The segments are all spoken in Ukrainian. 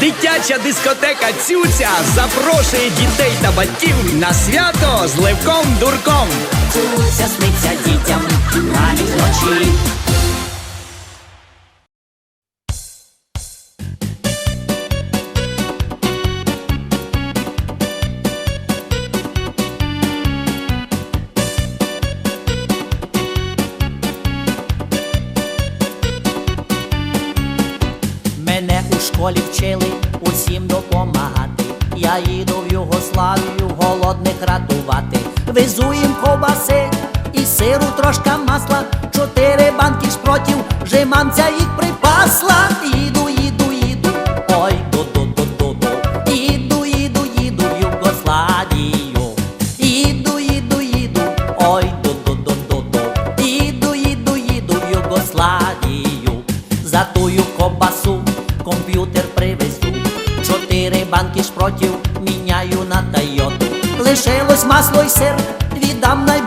Дитяча дискотека Цюця запрошує дітей та батьків на свято з Левком Дурком. Цуця сниться дітям навіть вночі. У школі вчили усім допомагати. Я їду в Югославію голодних рятувати. Везу їм ковбаси і сиру трошка масла. Чотири банки шпротів, жиманця їх припасла. Їду, їду, їду, ой, ду ду ду ду ду Їду, їду, їду в Югославію. Їду, їду, їду, ой, ду ду ду ду ду Їду, їду, їду в Югославію. За тую кобасу комп'ютер привезу. Чотири банки шпротів міняю на Тойоту. Лишилось масло й сир, віддам най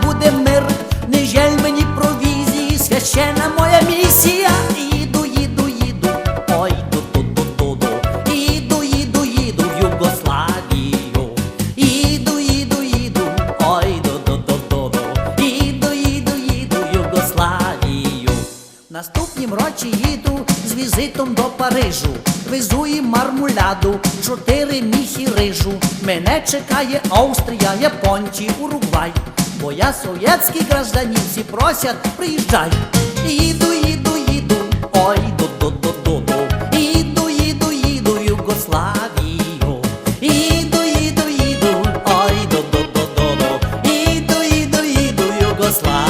Наступнім році їду з візитом до Парижу, везу і мармуляду, чотири міхи рижу. Мене чекає Австрія, Японці, Уругвай. Бо я совєтський гражданин, всі просять, приїжджай. Їду, їду, їду, ой, до до до до до Їду, їду, їду, Югославію. Їду, їду, їду, ой, до до до до до Їду, їду, їду, Югославію.